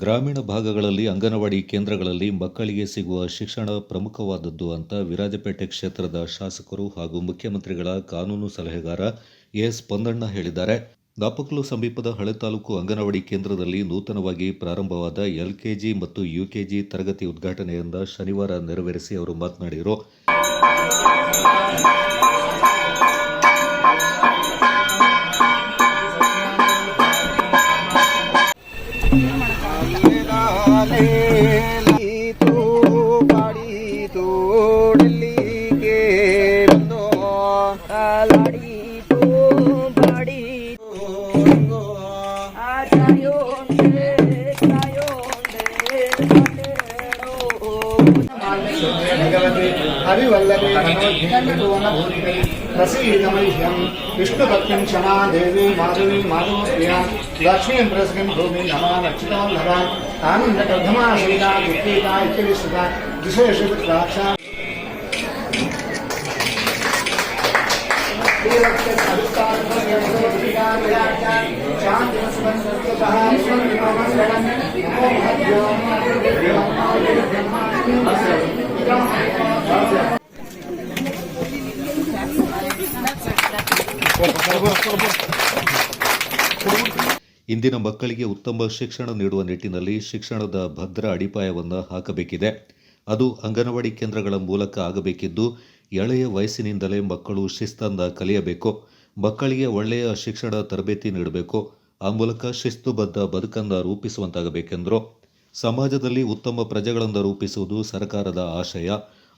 ಗ್ರಾಮೀಣ ಭಾಗಗಳಲ್ಲಿ, ಅಂಗನವಾಡಿ ಕೇಂದ್ರಗಳಲ್ಲಿ ಮಕ್ಕಳಿಗೆ ಸಿಗುವ ಶಿಕ್ಷಣ ಪ್ರಮುಖವಾದದ್ದು ಅಂತ ವಿರಾಜಪೇಟೆ ಕ್ಷೇತ್ರದ ಶಾಸಕರು ಹಾಗೂ ಮುಖ್ಯಮಂತ್ರಿಗಳ ಕಾನೂನು ಸಲಹೆಗಾರ ಎಸ್. ಪಂದಣ್ಣ ಹೇಳಿದ್ದಾರೆ. ದಾಪಕ್ಲು ಸಮೀಪದ ಹಳೆ ತಾಲೂಕು ಅಂಗನವಾಡಿ ಕೇಂದ್ರದಲ್ಲಿ ನೂತನವಾಗಿ ಪ್ರಾರಂಭವಾದ ಎಲ್ಕೆಜಿ ಮತ್ತು ಯುಕೆಜಿ ತರಗತಿ ಉದ್ಘಾಟನೆಯಿಂದ ಶನಿವಾರ ನೆರವೇರಿಸಿ ಅವರು ಮಾತನಾಡಿದರು. લાડી તો બાડી તો આ ચાયો ને ચાયો ને હરિવલ્લભે રસીરમૈષ્યમ વિષ્ણુભક્તિમ ક્ષમા દેવી માધવી માધવ સ્ત્રિયા લક્ષ્મીમ પ્રસગમ ભૂમિ નમા રક્ષિતા નરા આનંદ કર્ધમા શ્રીના વિક્રેતા ઇત્યવિશ્વતા દિશેષુ દ્રાક્ષા ಇಂದಿನ ಮಕ್ಕಳಿಗೆ ಉತ್ತಮ ಶಿಕ್ಷಣ ನೀಡುವ ನಿಟ್ಟಿನಲ್ಲಿ ಶಿಕ್ಷಣದ ಭದ್ರ ಅಡಿಪಾಯವನ್ನು ಹಾಕಬೇಕಿದೆ. ಅದು ಅಂಗನವಾಡಿ ಕೇಂದ್ರಗಳ ಮೂಲಕ ಆಗಬೇಕಿದ್ದು ಎಳೆಯ ವಯಸ್ಸಿನಿಂದಲೇ ಮಕ್ಕಳು ಶಿಸ್ತನ್ನು ಕಲಿಯಬೇಕು, ಮಕ್ಕಳಿಗೆ ಒಳ್ಳೆಯ ಶಿಕ್ಷಣ ತರಬೇತಿ ನೀಡಬೇಕು, ಆ ಮೂಲಕ ಶಿಸ್ತುಬದ್ಧ ಬದುಕನ್ನು ರೂಪಿಸುವಂತಾಗಬೇಕೆಂದರು. ಸಮಾಜದಲ್ಲಿ ಉತ್ತಮ ಪ್ರಜೆಗಳನ್ನು ರೂಪಿಸುವುದು ಸರ್ಕಾರದ ಆಶಯ.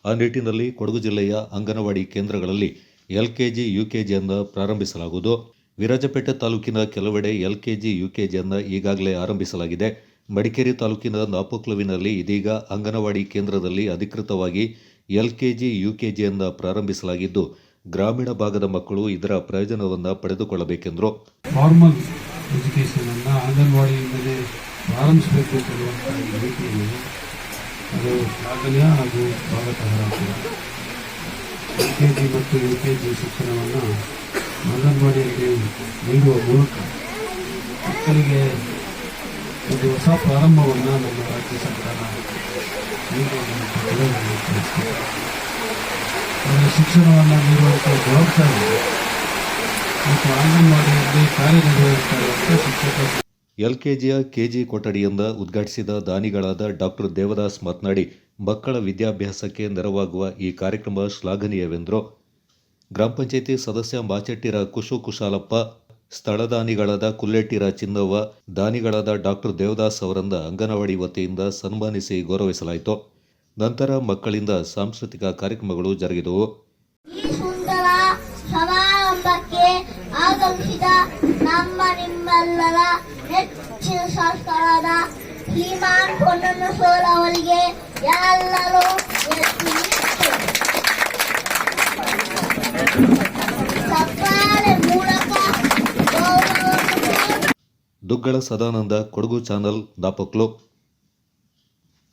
ಆ ನಿಟ್ಟಿನಲ್ಲಿ ಕೊಡಗು ಜಿಲ್ಲೆಯ ಅಂಗನವಾಡಿ ಕೇಂದ್ರಗಳಲ್ಲಿ ಎಲ್ಕೆಜಿ, ಯುಕೆಜಿಯನ್ನು ಪ್ರಾರಂಭಿಸಲಾಗುವುದು. ವಿರಾಜಪೇಟೆ ತಾಲೂಕಿನ ಕೆಲವೆಡೆ ಎಲ್ಕೆಜಿ, ಯುಕೆಜಿಯನ್ನು ಈಗಾಗಲೇ ಆರಂಭಿಸಲಾಗಿದೆ. ಮಡಿಕೇರಿ ತಾಲೂಕಿನ ನಾಪೋಕ್ಲುವಿನಲ್ಲಿ ಇದೀಗ ಅಂಗನವಾಡಿ ಕೇಂದ್ರದಲ್ಲಿ ಅಧಿಕೃತವಾಗಿ ಎಲ್ಕೆಜಿ, ಯುಕೆಜಿಯನ್ನು ಪ್ರಾರಂಭಿಸಲಾಗಿದ್ದು ಗ್ರಾಮೀಣ ಭಾಗದ ಮಕ್ಕಳು ಇದರ ಪ್ರಯೋಜನವನ್ನು ಪಡೆದುಕೊಳ್ಳಬೇಕೆಂದರು. ಫಾರ್ಮಲ್ ಎಜುಕೇಷನನ್ನು ಅಂಗನವಾಡಿಯಿಂದಲೇ ಪ್ರಾರಂಭಿಸಬೇಕು ಅದು ಶ್ಲಾಘನೀಯ ಹಾಗೂ ಸ್ವಾಗತಾರ್ಹ ಎಲ್ ಕೆ ಮತ್ತು ಯು ಕೆ ಜಿ ಶಿಕ್ಷಣವನ್ನು ಅಂಗನವಾಡಿಯಲ್ಲಿ ನೀಡುವ ಮೂಲಕ ಮಕ್ಕಳಿಗೆ ಒಂದು ಹೊಸ ಪ್ರಾರಂಭವನ್ನು ನಮ್ಮ ರಾಜ್ಯ ಸರ್ಕಾರ ಅವರಿಗೆ ಶಿಕ್ಷಣವನ್ನು ನೀಡುವಂಥ ಜವಾಬ್ದಾರಿ ಮತ್ತು ಅಂಗನವಾಡಿಯಲ್ಲಿ ಕಾರ್ಯನಿರ್ವಹಿಸ್ತಾ ಶಿಕ್ಷಕ ಎಲ್ಕೆಜಿಯ ಕೆಜಿ ಕೊಠಡಿಯಿಂದ ಉದ್ಘಾಟಿಸಿದ ದಾನಿಗಳಾದ ಡಾಕ್ಟರ್ ದೇವದಾಸ್ ಮಾತನಾಡಿ, ಮಕ್ಕಳ ವಿದ್ಯಾಭ್ಯಾಸಕ್ಕೆ ನೆರವಾಗುವ ಈ ಕಾರ್ಯಕ್ರಮ ಶ್ಲಾಘನೀಯವೆಂದರು. ಗ್ರಾಮ ಪಂಚಾಯಿತಿ ಸದಸ್ಯ ಮಾಚೆಟ್ಟಿರ ಕುಶು ಕುಶಾಲಪ್ಪ ಸ್ಥಳ ದಾನಿಗಳಾದ ಕುಲ್ಲೆಟ್ಟಿರ ಚಿನ್ನವ್ವ, ದಾನಿಗಳಾದ ಡಾಕ್ಟರ್ ದೇವದಾಸ್ ಅವರನ್ನ ಅಂಗನವಾಡಿ ವತಿಯಿಂದ ಸನ್ಮಾನಿಸಿ ಗೌರವಿಸಲಾಯಿತು. ನಂತರ ಮಕ್ಕಳಿಂದ ಸಾಂಸ್ಕೃತಿಕ ಕಾರ್ಯಕ್ರಮಗಳು ಜರುಗಿದವು. ಆಗಮಿಸಿದ ನಮ್ಮ ನಿಮ್ಮೆಲ್ಲರ ಹೆಚ್ಚಿನ ಎಲ್ಲರೂ ದುಗ್ಗಳ ಸದಾನಂದ ಕೊಡಗು ಚಾನಲ್ ನಾಪಕ್ಲು